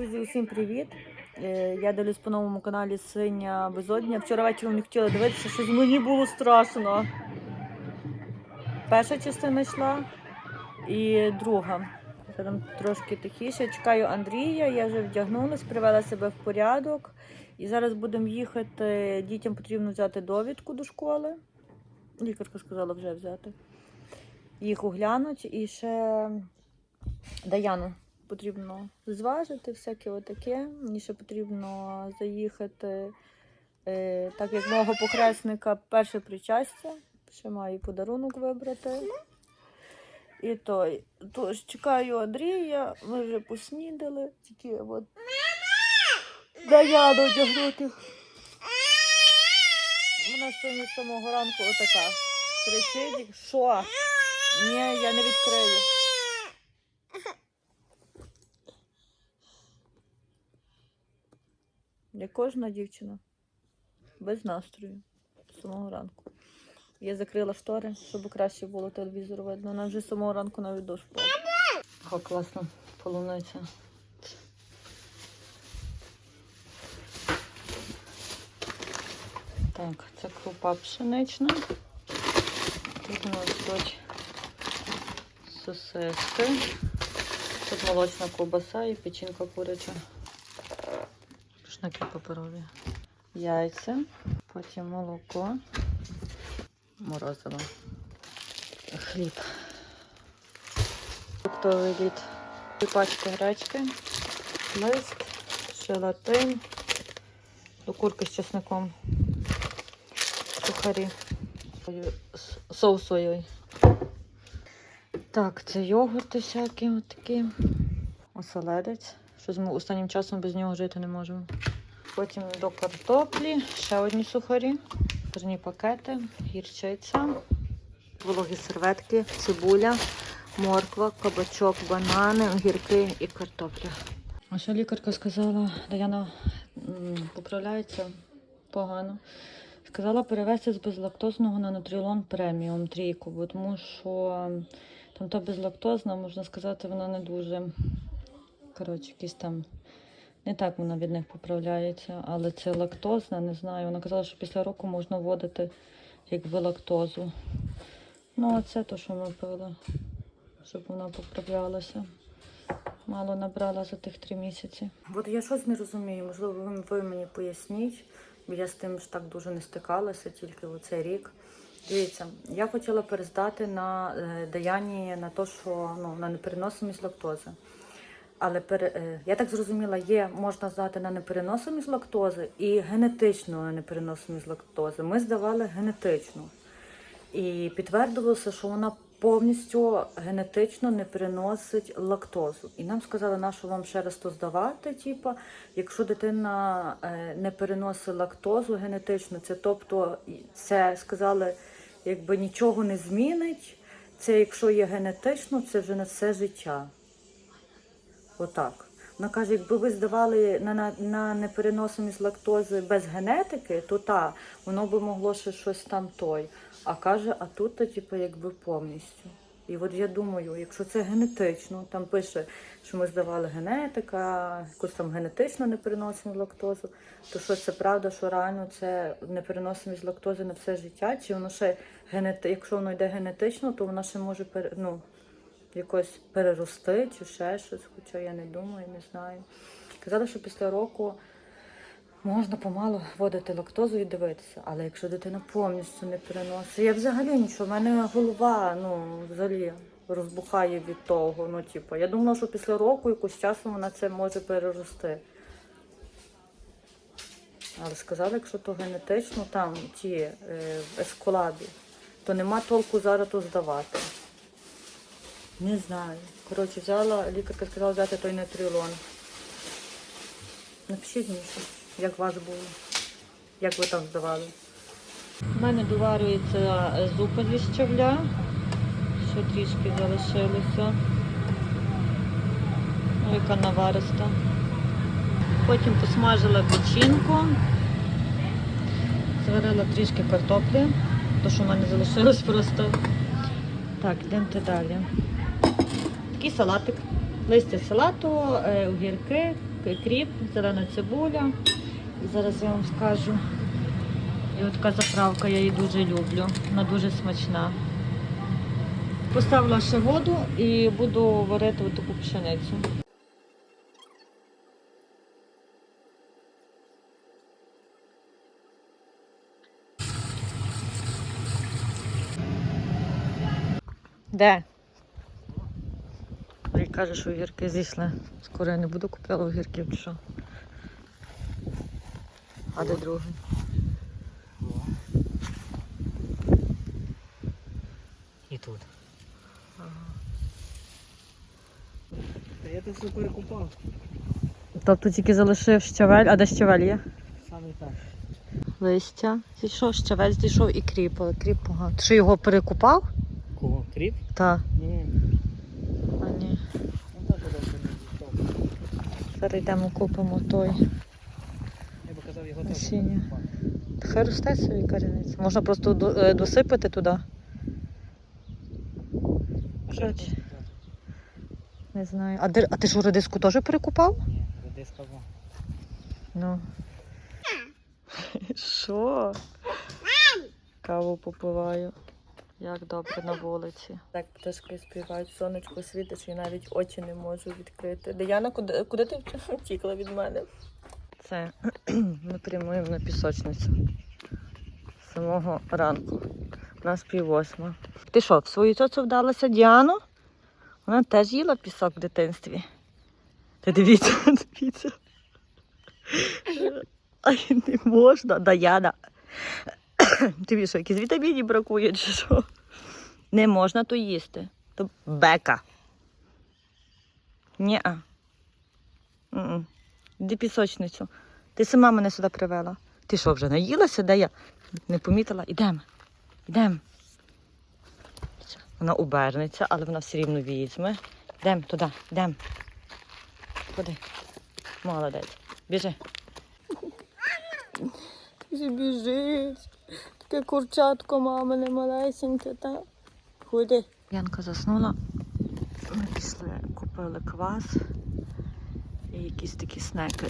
Друзі, усім привіт! Е, Я дивлюсь по новому каналі Синя Безодня. Вчора вечором не хотіла дивитися, щось мені було страшно. Перша частина йшла і друга. Це там трошки тихіше. Чекаю Андрія, я вже вдягнулась, привела себе в порядок. І зараз будемо їхати. Дітям потрібно взяти довідку до школи. Лікарка сказала вже взяти. Їх оглянуть і ще Даяну потрібно зважити, всяке отаке. Мені ще потрібно заїхати, е, так як мого похресника, перше причастя. Ще маю подарунок вибрати. І той. Тож чекаю Андрія, ми вже поснідали. Тільки от Даяну одягнути. Вона сьогодні з самого ранку отака. Кричить, що? Ні, я не відкрию. Як кожна дівчина. Без настрою. З самого ранку. Я закрила штори, щоб краще було телевізор видно. Нам вже з самого ранку навіть дощ впав. О, класно, полуниця. Так, це крупа пшенична. Тут у нас йдуть сосиски. Тут молочна ковбаса і печінка куряча. Шнаки паперові. Яйця, потім молоко, морозиво, хліб. Фруктовий лід. Пачки гречки, лист, желатин, до з чесником, сухарі, соус соєвий. Так, це йогурти всякі отакі. Оселедець. Щось ми останнім часом без нього жити не можемо. Потім до картоплі, ще одні сухарі, жирні пакети, гірчиця, вологі серветки, цибуля, морква, кабачок, банани, огірки і картопля. А що лікарка сказала, Даяна поправляється погано. Сказала перевести з безлактозного на нутрілон преміум трійку, бо тому що там та безлактозна, можна сказати, вона не дуже. Коротше, якісь там не так вона від них поправляється, але це лактозна, не знаю. Вона казала, що після року можна вводити якби лактозу. Ну, а це то, що ми пили, щоб вона поправлялася. Мало набрала за тих три місяці. От я щось не розумію, можливо, ви, мені поясніть, бо я з тим ж так дуже не стикалася тільки у цей рік. Дивіться, я хотіла перездати на е, Даяні на те, що ну, на непереносимість лактози. Але пере, е, я так зрозуміла, є можна здати на непереносимість лактози і генетичну непереносимість лактози. Ми здавали генетичну. І підтвердилося, що вона повністю генетично не переносить лактозу. І нам сказали, на що вам ще раз то здавати. Типу, якщо дитина е, не переносить лактозу генетично, це тобто це сказали, якби нічого не змінить. Це якщо є генетично, це вже на все життя. Отак. Вона каже, якби ви здавали на, на, на непереносимість лактози без генетики, то та, воно би могло ще щось там той. А каже, а тут, то, типу, якби повністю. І от я думаю, якщо це генетично, там пише, що ми здавали генетика, якусь там генетично непереносимість лактозу, то що це правда, що реально це непереносимість лактози на все життя? Чи воно ще генети... якщо воно йде генетично, то воно ще може ну, якось перерости чи ще щось, хоча я не думаю, не знаю. Казали, що після року можна помалу вводити лактозу і дивитися, але якщо дитина повністю не переносить, я взагалі нічого, в мене голова ну, взагалі розбухає від того. Ну, типу, я думала, що після року якось часу вона це може перерости. Але сказали, якщо то генетично, там ті е, в есколабі, то нема толку зараз то здавати. Не знаю. Коротше, взяла, лікарка сказала взяти той нетрилон. Напишіть мені, як у вас було, як ви там здавали. У мене доварюється зупа зі щавля. Ще трішки залишилося. Ну, яка навариста. Потім посмажила печінку. Зварила трішки картоплі, то що в мене залишилось просто. Так, йдемо далі. Такий салатик листя салату, е, огірки, кріп, зелена цибуля. Зараз я вам скажу. І от така заправка, я її дуже люблю. Вона дуже смачна. Поставила ще воду і буду варити таку пшеницю. Де? Каже, що огірки зійшли. Скоро я не буду купляла огірків чи що. А де другий? І тут. Та я тут все перекупав. Тобто тільки залишив щавель, а де щавель є? Саме так. Листя. Зійшов, щавель зійшов і кріп, але кріп погано. Ти що його перекупав? Кого? Кріп? Так. Ні. А ні. Ну так буде все не дістав. Зараз йдемо купимо той. Насіння. Хай росте собі корінець. Можна просто е, досипати туди. Коротше. Не знаю. А, де, а ти що редиску теж перекупав? Ні, редиска во. Ну. Що? Каву попиваю. Як добре на вулиці. Так, пташки співають, сонечко світить, і навіть очі не можу відкрити. Діана, куди, куди ти втікла від мене? Це ми прямуємо на пісочницю. З самого ранку. У нас пів восьма. Ти що, в свою цьоцю вдалася Діану? Вона теж їла пісок в дитинстві. Та дивіться, дивіться. Ай, не можна, Даяна. Тобі що, якісь вітамінів бракує чи що? Не можна то їсти. То бека. Ні-а. Іди пісочницю. Ти сама мене сюди привела. Ти що, вже наїлася, де я? Не помітила? Ідемо. Ідемо. Вона обернеться, але вона все рівно візьме. Йдемо туди, йдемо. Ходи. Молодець. Біжи, біжить. Таке курчатко мамине малесеньке, та. Ходи. Янка заснула. Ми пішли, купили квас і якісь такі снеки.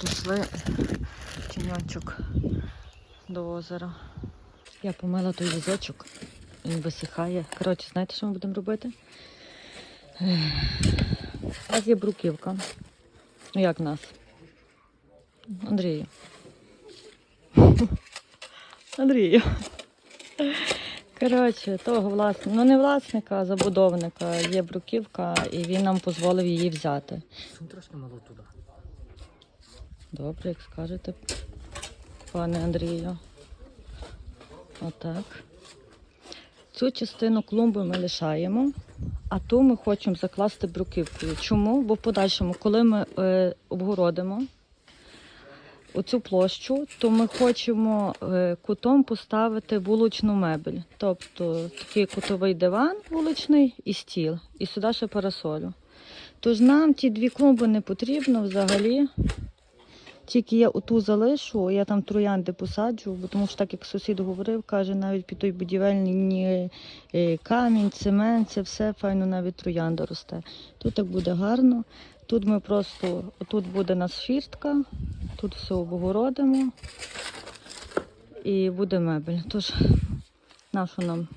Прийшли тіньочок до озера. Я помила той візочок, він висихає. Коротше, знаєте, що ми будемо робити? У нас є бруківка. Ну як нас? Андрію. Андрію. Коротше, того власника, ну не власника, а забудовника є бруківка, і він нам дозволив її взяти. Сум трошки мало туди. Добре, як скажете, пане Андрію. Отак. Цю частину клумби ми лишаємо, а ту ми хочемо закласти бруківкою. Чому? Бо в подальшому, коли ми е, обгородимо оцю площу, то ми хочемо е, кутом поставити вуличну мебель. Тобто такий кутовий диван вуличний і стіл, і сюди ще парасолю. Тож нам ті дві клумби не потрібно взагалі. Тільки я оту залишу, я там троянди посаджу, бо тому що так як сусід говорив, каже, навіть під той будівельний е, камінь, цемент, це все файно навіть троянда росте. Тут так буде гарно. Тут ми просто, отут буде нас фіртка, тут все обгородимо і буде мебель. Тож, нашу нам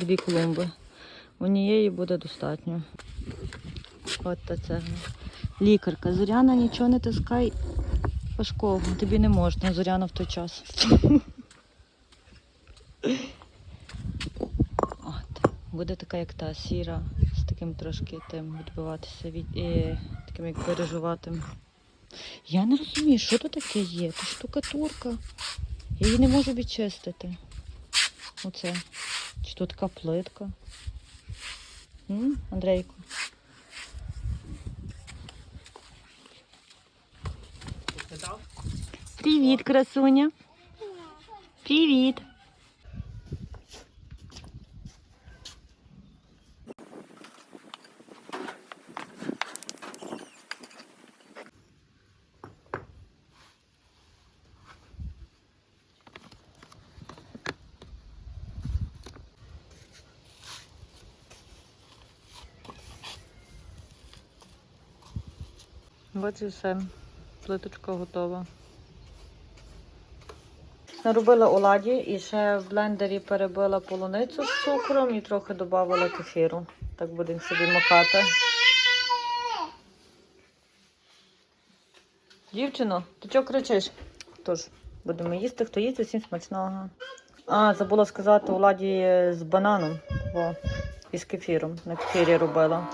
дві клумби. Однієї буде достатньо. От та цегла. Лікарка, Зоряна, нічого не тискай важкого. Тобі не можна, Зоряна в той час. От. Буде така, як та сіра, таким трошки тим відбиватися від і, таким як переживатим. Я не розумію, що тут таке є? Це штукатурка. Я її не можу відчистити. Оце. Чи тут така плитка? М? Андрейко? Привіт, красуня. Привіт. От і все. Плиточка готова. Наробила оладі і ще в блендері перебила полуницю з цукром і трохи додавала кефіру. Так будемо собі макати. Дівчино, ти чого кричиш? Тож, будемо їсти, хто їсть, всім смачного. А, забула сказати, оладі з бананом О, і з кефіром. На кефірі робила.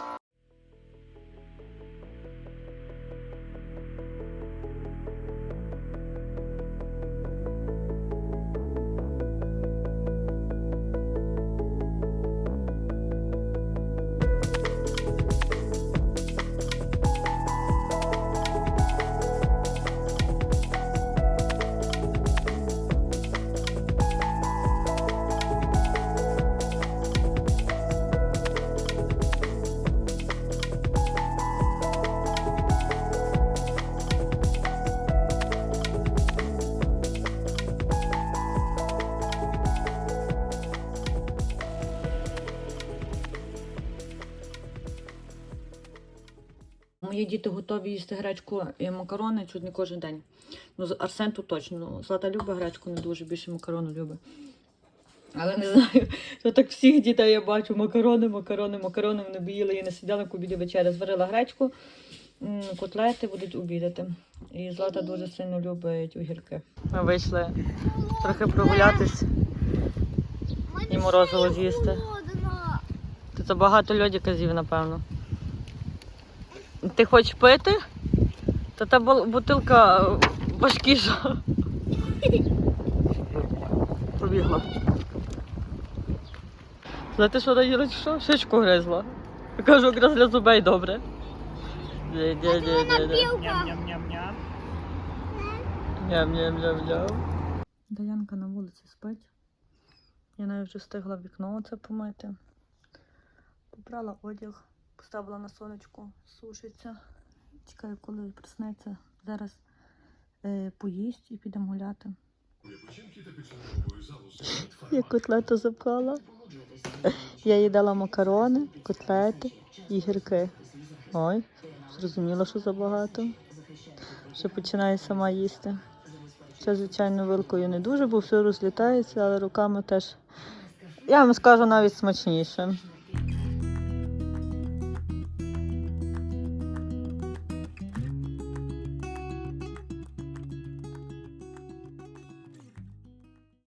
Діти готові їсти гречку і макарони чуть не кожен день. Ну, Арсен тут точно. Ну, Злата любить гречку, не дуже більше макарону любить. Але не знаю, то так всіх дітей я бачу макарони, макарони, макарони. Вони б їли і не сиділи к обіді вечеря. Зварила гречку, котлети будуть обідати. І Злата дуже сильно любить огірки. Ми вийшли трохи прогулятись і морозиво з'їсти. Ти забагато льодіка з'їв, напевно. Ти хочеш пити? Та та бутилка е, важкіша. Побігла. Знаєте, що Раїра, що? Шишку гризла. Я кажу, якраз для зубей добре. Ням-ням-ням-ням. Ням-ням-ням-ням. Даянка на вулиці спить. Я навіть вже встигла вікно оце помити. Побрала одяг, поставила на сонечку, сушиться. Чекаю, коли проснеться. Зараз е, поїсть і підемо гуляти. Я котлету запкала. Я їй дала макарони, котлети і гірки. Ой, зрозуміла, що забагато. Ще починає сама їсти. Ще, звичайно, вилкою не дуже, бо все розлітається, але руками теж, я вам скажу, навіть смачніше.